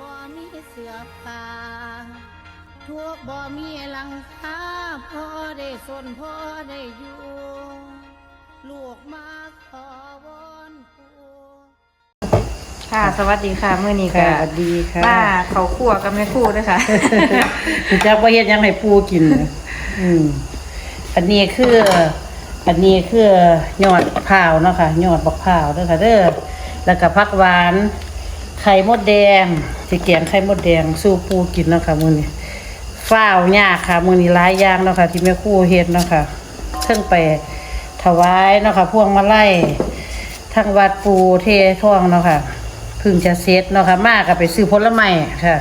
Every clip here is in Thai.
บ่มีเสื้อผ้าทุกข์บ่มีหลังคาพอได้สนพอได้อยู่ ลูกมาขอวอนปู่ค่ะ สวัสดีค่ะเมื่อนี้ค่ะก็สวัสดีค่ะป้าเขาคั่วกับแม่ครู่ด้วยค่ะจักว่าเฮ็ดหยังให้ปูกินน่ะอืมอันนี้คือ อันนี้คือยอดพร้าวเนาะค่ะยอดบักพร้าวเด้อค่ะเด้อแล้วก็ผักหวาน ไข่มดแดงสิแกงไข่มดแดงสู้ปูกินเนาะค่ะมื้อนี้ฟ้าวยากค่ะมื้อนี้หลายอย่างเนาะค่ะที่แม่ครูเฮ็ดเนาะค่ะเพิ่งไปถวายเนาะค่ะพวงมาลัยทางวัดปูเทท่องเนาะค่ะเพึ่งจะเสร็จเนาะค่ะมาก็ไปซื้อผลไม้ค่ะ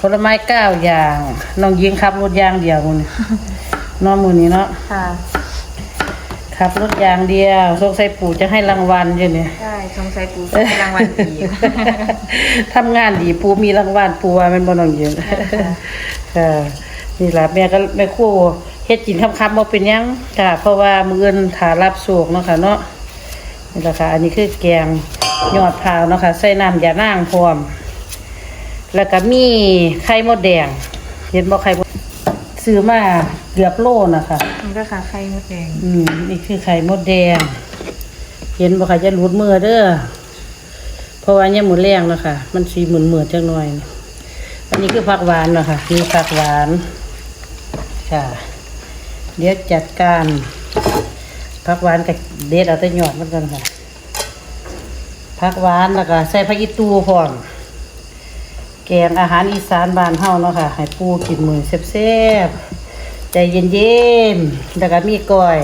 ผลไม้เก้าอย่างน้องยิงขับรถอย่างเดียวมื้อนี้เน้องมื้อนี้เนาะค่ะ ขับรถอย่างเดียวสงสัยปู่จะให้รางวัลอยู่เนี่ยใช่สงสัยปูจะให้รางวัลดีทำงานดีปูมีรางวัลปูว่าแมันบ่น้องยืนค่ะค่ะนี่ล่ะแม่ก็แม่ครู่เฮ็ดกินค่ำๆบ่เป็นหยังค่ะ เพราะว่ามื้ออื่นถ้ารับโศกเนาะค่ะเนาะนี่ล่ะค่ะ อันนี้คือแกงยอดพร้าวเนาะค่ะ ใส่น้ำยานางพร้อม แล้วก็มีไข่มดแดง เห็นบ่ไข่มด ซื้อมาเกือบโลนะคะมันก็ค่ะไข่มดแดงอืมนี่คือไข่มดแดง เห็นบ่ค่ะจะหลุดมือเด้อเพราะว่าเนี่ยหมูแรงเนาะค่ะมันสีเหมือนเหมือนจังหน่อย อันนี้คือผักหวานเนาะค่ะมีผักหวานค่ะ เดี๋ยวจัดการผักหวานกับเด็ดเอาแต่หยอดมันกันค่ะผักหวานแล้วก็ใส่ผักอีตูพร้อม แกงอาหารอีสานบ้านเฮาเนาะค่ะ ให้ปูกินมื้อแซ่บๆใจเย็นๆแล้วก็มีก้อย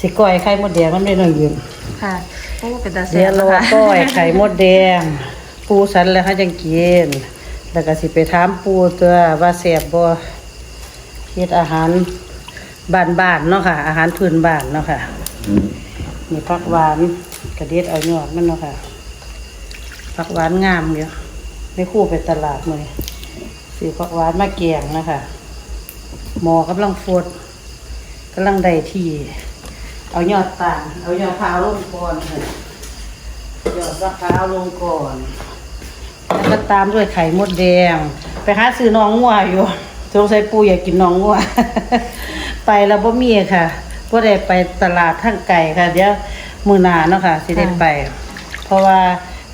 สิก้อยไข่มดแดงมันไม่น้อยยืนค่ะโอ้เป็นตาแซ่เดี๋ยวบรอนะคะก้อยไข่มดแดง ปูสันแล้วเขาจังกินแล้วก็สิไปถามปูตัวว่าแซ่บบ่เฮ็ดอาหารบ้านๆเนาะค่ะ อาหารพื้นบ้านเนาะค่ะนี่ผักหวานกระเด็ดเอายอดมันเนาะค่ะผักหวานงามเดียว ไม่คู่ไปตลาดเลยซื้อผักหวานมาแกงนะคะหมอกำลังฟดกำลังได้ที่เอายอดตาลเอายอดพร้าวลงก่อนค่ะยอดมะพร้าวลงก่อน แล้วก็ตามด้วยไข่มดแดง ไปหาซื้อน้องงัวอยู่สงสัยปูอยากกินน้องงัวไปแล้วบ่มีค่ะบ่ได้ไปตลาดทั้งไก่ค่ะ เดี๋ยวมื้อหน้าเนาะค่ะสิได้ไป เพราะว่า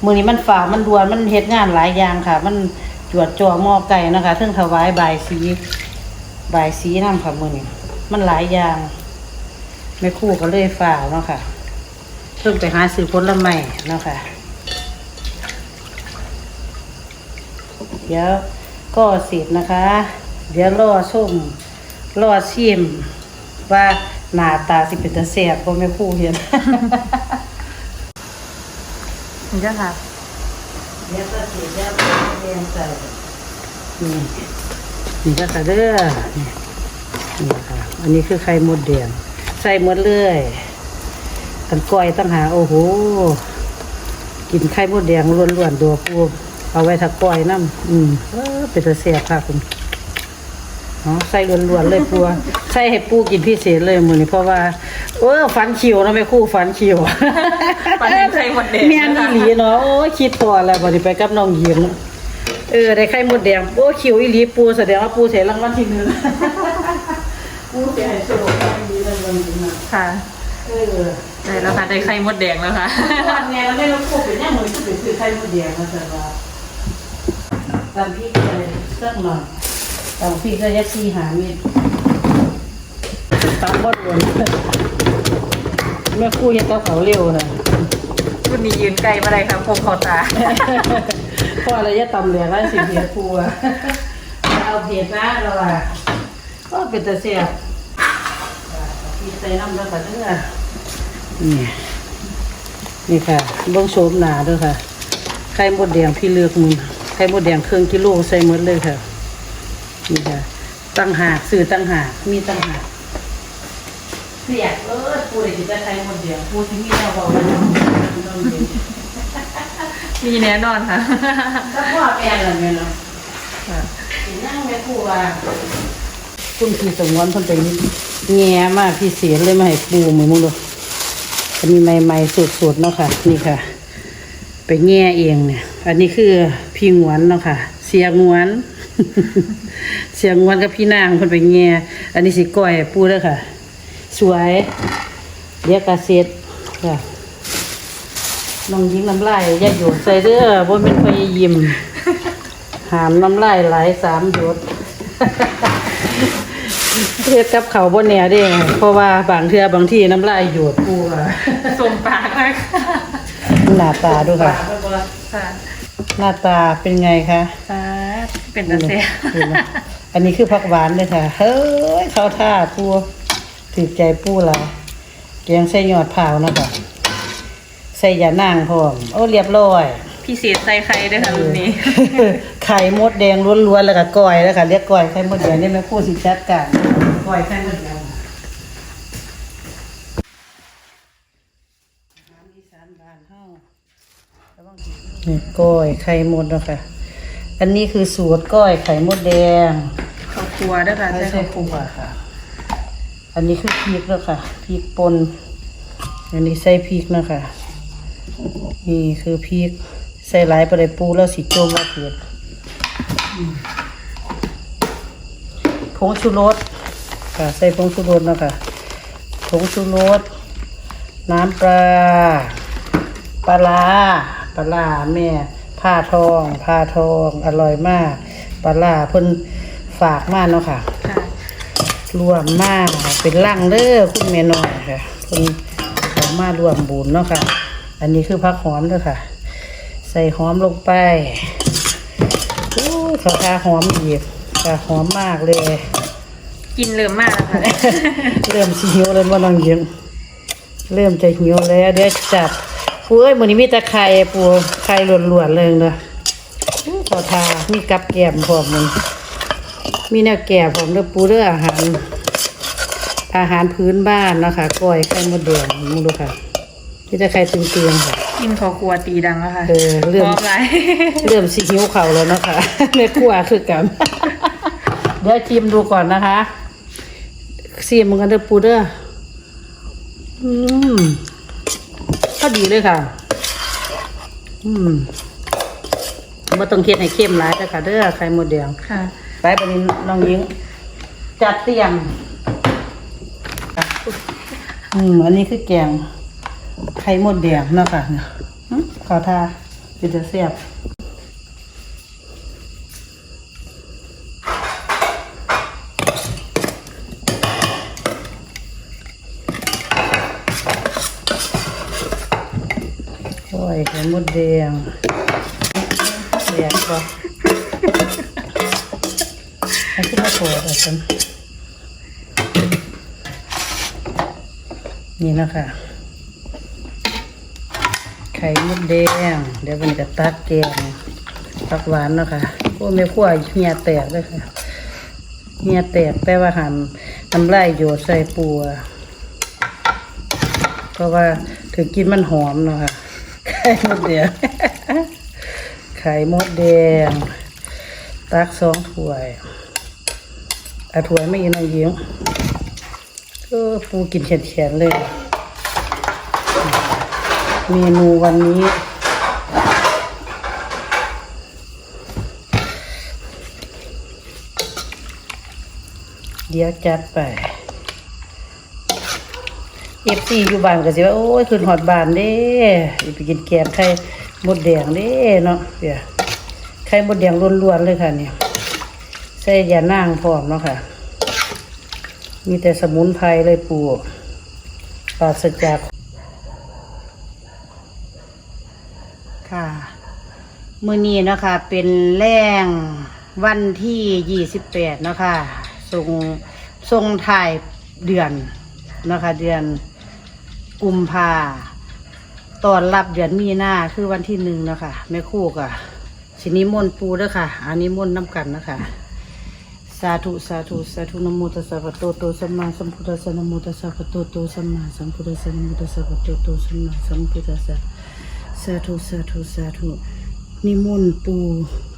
มือนี้มันฝ่ามันดวนมันเฮ็ดงานหลายอย่างค่ะ มันจวดจ่อหม้อไก่นะคะเทิงถวายบายสีบายสีนำค่ะมือนี้มันหลายอย่างแม่คู่ก็เลยฝ่าวเนาะค่ะเพิ่งไปหาซื้อผลไม้เนาะค่ะเดี๋ยวก็เสร็จนะคะ เดี๋ยวรอส้มรอชิมว่าหน้าตาสิเป็นตาแสบบ่แม่คู่เห็น นี่ก็ค่ะเดี๋ยก็สร็จแล้วเรียงใส่นี่นี่ก็ค่ะเด้อนี่นี่ค่ะ อันนี้คือไข่มดแดงใส่หมดเลยกันก้อยตั้งหาโอ้โหกินไข่มดแดงล้วนๆตัวปูเอาไว้ถ้าก้อยน้ำอืมเอเป็นตาเสียบค่ะคุณ อ๋อใส่ล้วนๆเลยปูใส่ให้ปูกินพิเศษเลยมือนี้เพราะว่า เออฟันคิวนะแม่ครู่ฟันคิวฟันไข่มดแดงเมียนอีหลีเนาะโอ้ยคิดตัวแล้วบัดนี้ไปกับน้องหญิงเออได้ไข่มดแดงโอ้คิวอีหลีปูแสดงว่าปูเสียรางวัลที่หนึ่งปูเสียให้โชคอีหลีรางวัลที่หนึ่งค่ะเออได้แล้วค่ะได้ไข่มดแดงแล้วค่ะวันไงเราไม่รู้พูดเป็นยังไงคือเป็นคือไข่มดแดงนะจ๊ะว่าตามพี่อะไรสักหน่อย ตามพี่ก็ยัดซีหาเม็ดตามบดวนแม่ครู่เฮ็ดกับเขาวเร็วค่ะวันนี้ยืนไกลมาเลยค่ะพงคอตาพ่ออะไรจะตำเหลืองแล้วสิเพียครัวเอาเผ็ดนะเราอะก็เป็นตะเสียบพี่ใส่น้ำแล้วก็เด้อนี่นี่ค่ะเบิ้งโฉมหนาด้วยค่ะ ไข่มดแดงพี่เลือกมึงไข่มดแดงเครื่องกิโลใส่หมดเลยค่ะ นี่ค่ะตั้งหากซื้อตั้งหากมีตั้งหากเสียเออปูได้กินแต่ไข่มดแดงปูที่มีแนวบอกว่าน้องน้องเย็นมีแน่นอนค่ะก็พ่อแม่เลยเนาะค่ะสินั่งแม่ครูว่าคุณพี่สงวนเพิ่นไปแง่มากพี่เสียเลยมาให้ปูมือมึงดูอันนี้ใหม่ๆสดๆเนาะค่ะ นี่ค่ะ ไปแง่เองเนี่ยไปอันนี้คือพี่งวนเนาะค่ะ เสียงวน เสียงวนกับพี่นางคนไปแง่อันนี้สิก้อยปูเด้อค่ะ สวยเรียกกาเซ็ตค่ะน้องยิงน้ำลายอย่าโยนใส่เด้อบ่แม่นพยายิมหามน้ำลายไหลสามหยดเฮ็ดกับเขาวบ่แน่เด้เพราะว่าบางเทื่อบางที่น้ำลายหยดปูอะสมปากเลยค่ะหน้าตาดูค่ะค่ะหน้าตาเป็นไงคะค่ะ เป็นตาเสียดูนะอันนี้คือผักหวานเลยค่ะ เฮ้ยเข้าท่าปูถือใจปูละแกงใส่ยอดเผาวนะคะใส่ยานางพร้อมโอ้เรียบร้อยพิเศษใส่ไข่ด้วยค่ะรุ่นนี้ ไข่มดแดงล้วนๆแล้วก็ก้อยแล้วค่ะเรียกก้อยไข่มดแดงนี่แม่พูดสิจัดการก้อยไข่มดแดงนี่ก้อยไข่มดเนาะคะ อันนี้คือสูตรก้อยไข่มดแดงข้าวครัวด้วยค่ะไม่ใช่ใช่ข้าวคปูรัวค่ะ อันนี้คือพริกแล้วค่ะพริกป่นอันนี้ใส่พริกเนาะคะนี่คือพริกใส่หลายประเดี๋ยวปูแล้วสิจมว่าเผ็ดอืมผงชูรสค่ะใส่ผงชูรสเนาะค่ะผงชูรสน้ำปลาปลาร้าปลาร้าแม่ ผ้าทองผ้าทองอร่อยมากปลาร้าเพิ่นฝากมากเนาะค่ะค่ะรวมมากเป็นร่างเด้อคุณแม่น้อยค่ะคุณขอมารวมบุญเนาะค่ะ อันนี้คือผักหอมเด้อค่ะ ใส่หอมลงไปอู้เขาทาหอมอีกค่ะหอมมากเลยกินเริ่มมากแล้วค่ะ เริ่มสิหิวแล้วว่าน้องยิงเริ่มจะหิวแล้วเดี๋ยวจัด ปูเอ้ยมื้อนี้มีแต่ไข่ปูไข่ล้วนๆเลยเด้ออู้เขาทามีกับแกล้มพร้อมมันมีแนวแก่พร้อมเด้อปูเด้ออาหาร อาหารพื้นบ้านเนาะคะก้อยไข่มดแดงมึงดูค่ะที่จะไข่ตึงเตียงค่ะ กินข้าวครัวตีดังแล้วค่ะเออเริ่ม พร้อมไร เริ่มสิหิวเข่าวแล้วเนาะคะ ในครัวคือกัน เดี๋ยวชิมดูก่อนนะคะซีมกันเด้อปูเด้ออืมพ อดีเลยค่ะ อืมไม่ต้องเค็ดให้เข้มหลายเด้อค่ะ เด้อไข่มดแดงค่ะ ไปไปนี้น้องหญิง จัดเตียงอืมอันนี้คือแกงไข่มดแดงเนาะค่ะเนี่ยหึขอทาเป็นจะเสียบโอ้ยไข่ม ดแดงแดงปะให้ขึ้นมาโผล่แต่ฉันนี่นะคะไข่มดแดง เดี๋ยวมันจะตักแกงตักหวานนะคะโอ้ไม่ขั้วเหี่ยแตกเลยค่ะเหี่ยแตกแปลว่าหามน้ำลายโยดใส่ปัว เพราะว่าถือกินมันหอมเนาะค่ะ ข่มดแดงไข่มดแดง ตักสองถ้วยอาถ้วยไม่ยินเอาเยิ้มเออปูกินแขนๆเลย เมนูวันนี้เดี๋ยวจัดไป เอฟซีอยู่บ้านก็สิว่าโอ้ยขึ้นหอดบ้านเด้ไปกินแกงไข่มดแดงเด้เนาะเดี๋ยวไข่มดแดงล้วนๆเลยค่ะเนี่ยใส่ยานางพร้อมเนาะค่ะ มีแต่สมุนไพรเลยปูปราศจากค่ะมือนี้นะคะเป็นแรงวันที่ยี่สิบแปดนะคะทรงทรงถ่ายเดือนนะคะเดือน กุมภาตอนรับเดือนมีนาคือวันที่หนึ่งนะคะแม่คู่กะสินิมนต์ปูด้อค่ะ อันนี้มนต์น้ำกันนะคะ สาธุสาธุสาธุนโมตัสสะภะโตโตสัมมาสัมพุทธัสสะนโมตัสสะภะโตโตสัมมาสัมพุทธัสสะนโมตัสสะภะโตโตสัมมาสัมพุทธัสสะสาธุสาธุสาธุนิมนต์ปู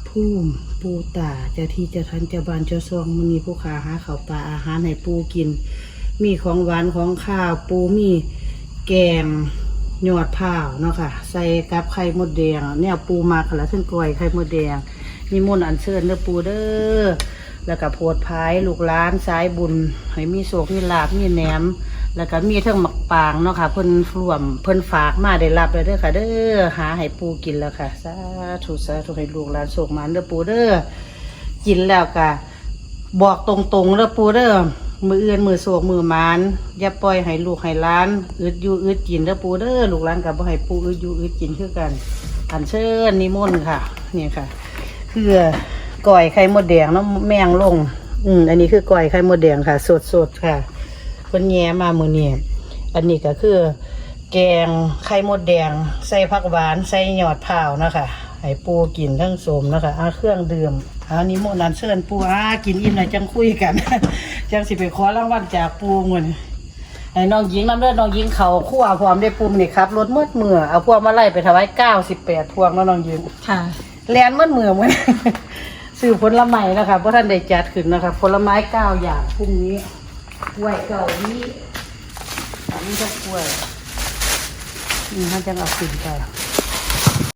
พุ่มปูตาเจ้าที่เจ้าทันเจ้าบานเจ้าซองมันมีผู้ขาหาข้าวปลาอาหารให้ปูกิน มีของหวานของข้าวปูมี แกงหยอดผ้าเนาะค่ะ ใส่กับไข่มดแดงเนี่ยปูมาค่ะแล้วถึงกล้วยไข่มดแดงมีมนอันเชิญเด้อปูเด้อแล้วก็โพดพายลูกล้านสายบุญให้มีโศกมีลาบมีแหนม แล้วก็มีเทิงหมักปางเนาะค่ะ เพิ่นร่วมเพิ่นฝากมาได้รับเลยเด้อค่ะ เด้อหาให้ปูกินแล้วค่ะสาธุสาธุให้ลูกหลานโศกมานเด้อปูเด้อกินแล้วก็บอกตรงๆเด้อปูเด้อ มืออื่นมือโศกมือมานอย่าปล่อยให้ลูกให้ล้านอึดอยู่อึดกินเด้อปูเด้อลูกหลานกับบ่ให้ปูอึดอยู่อึดกินคือกัน อันเชิญนิมนต์ค่ะเนี่ยค่ะ คือก่อยไข่มดแดงน้ำแมงลง อืมอันนี้คือก่อยไข่มดแดงค่ะ สดๆค่ะเพิ่นแย้มามือเนี้อันนี้ก็คือ แกงไข่มดแดง ใส่ผักหวานใส่หยอดเผานะคะให้ปูกินทั้งสมนะคะอาเครื่องดื่มอันนี้โมนันเชิญปูอากินอิ่มหน่อยจังคุยกัน จังสิไปขอรางวัลจากปูเงินไอ้น้องหญิงน้ำเลือดน้องหญิงเขาคั่วพร้อมได้ปูมนี่ครับรถมืดมือเอาพวงมาไล่ไปถวายเก้าสิบแปดพวงแล้วน้องหญิงค่ะแลนมืดมือเหมือนซื้อผลไม้นะคะเพราะท่านได้จัดขึ้นนะคะผลไม้เก้าอย่างพรุ่งนี้กล้วยเก่านี้อันนี้ก็กล้วยนี่ท่านจะเอาขึ้นไป